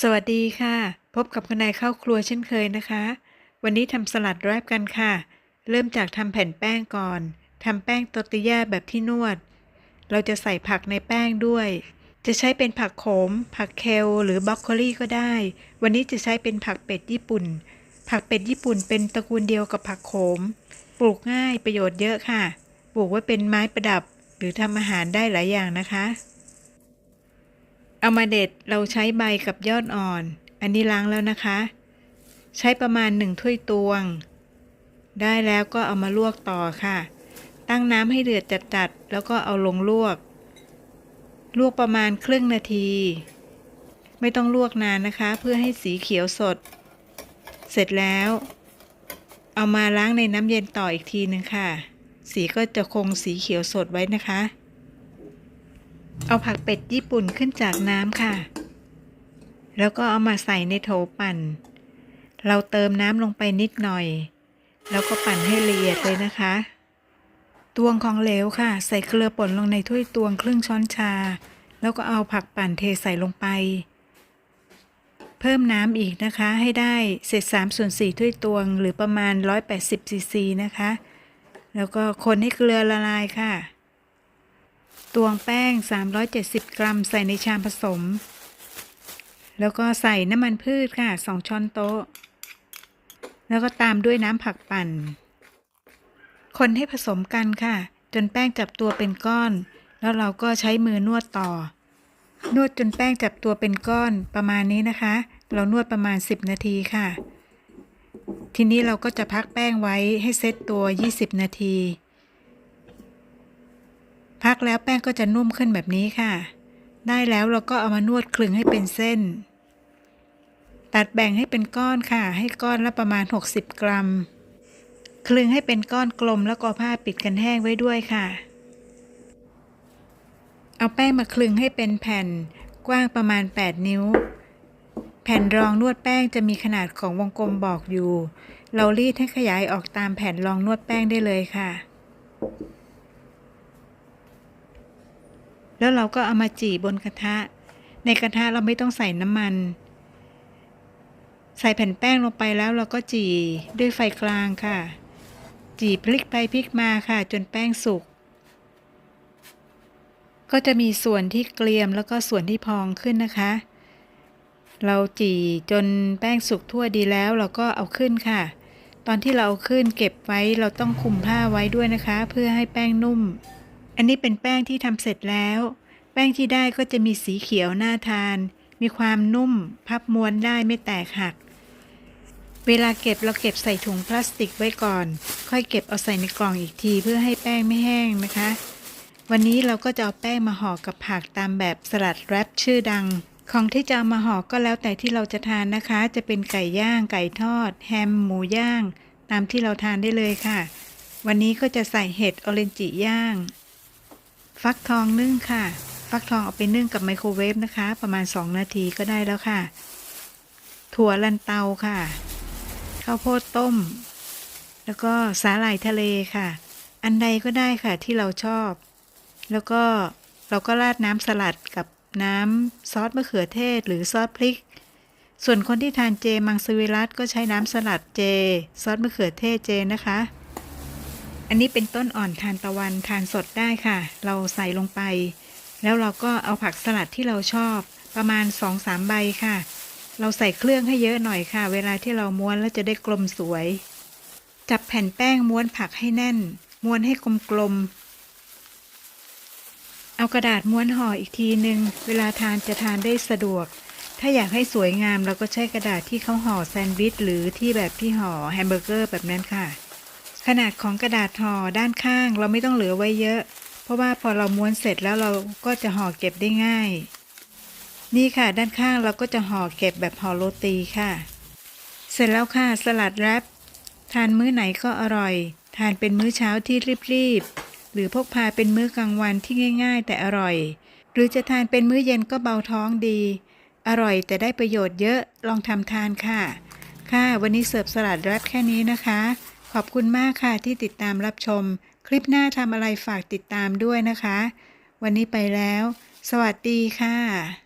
สวัสดีค่ะ พบกับคุณนายเข้าครัวเช่นเคยนะคะ วันนี้ทำสลัดแรปกันค่ะ เริ่มจากทำแผ่นแป้งก่อนทำแป้งตอร์ติญาแบบที่นวด เราจะใส่ผักในแป้งด้วย จะใช้เป็นผักโขม ผักเคลหรือบรอกโคลีก็ได้ วันนี้จะใช้เป็นผักเป็ดญี่ปุ่น ผักเป็ดญี่ปุ่นเป็นตระกูลเดียวกับผักโขม ปลูกง่ายประโยชน์เยอะค่ะ ปลูกไว้เป็นไม้ประดับ หรือทำอาหารได้หลายอย่างนะคะ เอามาเด็ดเราใช้ใบกับยอดอ่อน อันนี้ล้างแล้วนะคะ ใช้ประมาณหนึ่งถ้วยตวง ได้แล้วก็เอามาลวกต่อค่ะ ตั้งน้ำให้เดือดจัดๆ แล้วก็เอาลงลวก ลวกประมาณครึ่งนาที ไม่ต้องลวกนานนะคะ เพื่อให้สีเขียวสด เสร็จแล้ว เอามาล้างในน้ำเย็นต่ออีกทีหนึ่งค่ะ สีก็จะคงสีเขียวสดไว้นะคะ เอาผักเป็ดญี่ปุ่นขึ้นจากน้ำค่ะ แล้วก็เอามาใส่ในโถปั่น เราเติมน้ำลงไปนิดหน่อย แล้วก็ปั่นให้ละเอียดเลยนะคะ ตวงของเหลวค่ะ ใส่เกลือป่นลงในถ้วยตวงครึ่งช้อนชา แล้วก็เอาผักปั่นเทใส่ลงไป เพิ่มน้ำอีกนะคะ ให้ได้เศษ3ส่วน4ถ้วยตวง หรือประมาณ 180ซีซีนะคะ แล้วก็คนให้เกลือละลายค่ะ ตวงแป้ง 370 กรัม ใส่ในชามผสม แล้วก็ใส่น้ำมันพืชค่ะ 2 ช้อนโต๊ะ แล้วก็ตามด้วยน้ำผักปั่น คนให้ผสมกันค่ะ จนแป้งจับตัวเป็นก้อน แล้วเราก็ใช้มือนวดต่อ นวดจนแป้งจับตัวเป็นก้อนประมาณนี้นะคะ เรานวดประมาณ 10 นาทีค่ะ ทีนี้เราก็จะพักแป้งไว้ให้เซตตัว 20 นาที พักแล้วแป้งก็จะนุ่มขึ้นแบบนี้ค่ะ ได้แล้วเราก็เอามานวดคลึงให้เป็นเส้น ตัดแบ่งให้เป็นก้อนค่ะ ให้ก้อนละประมาณ 60 กรัม คลึงให้เป็นก้อนกลมแล้วก็ผ้าปิดกันแห้งไว้ด้วยค่ะ เอาแป้งมาคลึงให้เป็นแผ่นกว้างประมาณ 8 นิ้ว แผ่นรองนวดแป้งจะมีขนาดของวงกลมบอกอยู่ เรารีดให้ขยายออกตามแผ่นรองนวดแป้งได้เลยค่ะ แล้วเราก็เอามาจี่บนกระทะ ในกระทะเราไม่ต้องใส่น้ำมัน ใส่แผ่นแป้งลงไปแล้วเราก็จี่ด้วยไฟกลางค่ะ จี่พลิกไปพลิกมาค่ะ จนแป้งสุก ก็จะมีส่วนที่เกลียมแล้วก็ส่วนที่พองขึ้นนะคะ เราจี่จนแป้งสุกทั่วดีแล้วเราก็เอาขึ้นค่ะ ตอนที่เราเอาขึ้นเก็บไว้เราต้องคลุมผ้าไว้ด้วยนะคะ เพื่อให้แป้งนุ่ม อันนี้เป็นแป้งที่ทำเสร็จแล้ว แป้งที่ได้ก็จะมีสีเขียวน่าทาน มีความนุ่ม พับม้วนได้ไม่แตกหัก เวลาเก็บเราเก็บใส่ถุงพลาสติกไว้ก่อน ค่อยเก็บเอาใส่ในกล่องอีกทีเพื่อให้แป้งไม่แห้งนะคะ วันนี้เราก็จะเอาแป้งมาห่อกับผักตามแบบสลัดแรปชื่อดัง ของที่จะามาห่อก็แล้วแต่ที่เราจะทานนะคะ จะเป็นไก่ย่าง ไก่ทอด แฮม หมูย่าง ตามที่เราทานได้เลยค่ะ วันนี้ก็จะใส่เห็ดออเรนจิย่าง ฟักทองนึ่งค่ะ ฟักทองเอาไปนึ่งกับไมโครเวฟนะคะ ประมาณ 2 นาทีก็ได้แล้วค่ะ ถั่วลันเตาค่ะ ข้าวโพดต้ม แล้วก็สาหร่ายทะเลค่ะ อันใดก็ได้ค่ะที่เราชอบ แล้วก็เราก็ราดน้ำสลัดกับน้ำซอสมะเขือเทศหรือซอสพริก ส่วนคนที่ทานเจมังสวิรัตก็ใช้น้ำสลัดเจ ซอสมะเขือเทศเจนะคะ อันนี้เป็นต้นอ่อนทานตะวันทานสดได้ค่ะ เราใส่ลงไป แล้วเราก็เอาผักสลัดที่เราชอบประมาณ2-3ใบค่ะ เราใส่เครื่องให้เยอะหน่อยค่ะ เวลาที่เราม้วนแล้วจะได้กลมสวย จับแผ่นแป้งม้วนผักให้แน่น ม้วนให้กลมๆ เอากระดาษม้วนห่ออีกทีหนึ่งเวลาทานจะทานได้สะดวก ถ้าอยากให้สวยงามเราก็ใช้กระดาษที่เขาห่อแซนด์วิชหรือที่แบบที่ห่อแฮมเบอร์เกอร์แบบนั้นค่ะ ขนาดของกระดาษห่อด้านข้างเราไม่ต้องเหลือไว้เยอะ เพราะว่าพอเราม้วนเสร็จแล้วเราก็จะห่อเก็บได้ง่าย นี่ค่ะด้านข้างเราก็จะห่อเก็บแบบห่อโรตีค่ะ เสร็จแล้วค่ะสลัดแรปทานมื้อไหนก็อร่อย ทานเป็นมื้อเช้าที่รีบๆหรือพกพาเป็นมื้อกลางวันที่ง่าย ๆ แต่อร่อย หรือจะทานเป็นมื้อเย็นก็เบาท้องดี อร่อยแต่ได้ประโยชน์เยอะลองทำทานค่ะ ค่ะ วันนี้เสิร์ฟสลัดแรปแค่นี้นะคะ ขอบคุณมากค่ะที่ติดตามรับชม คลิปหน้าทำอะไรฝากติดตามด้วยนะคะ วันนี้ไปแล้ว สวัสดีค่ะ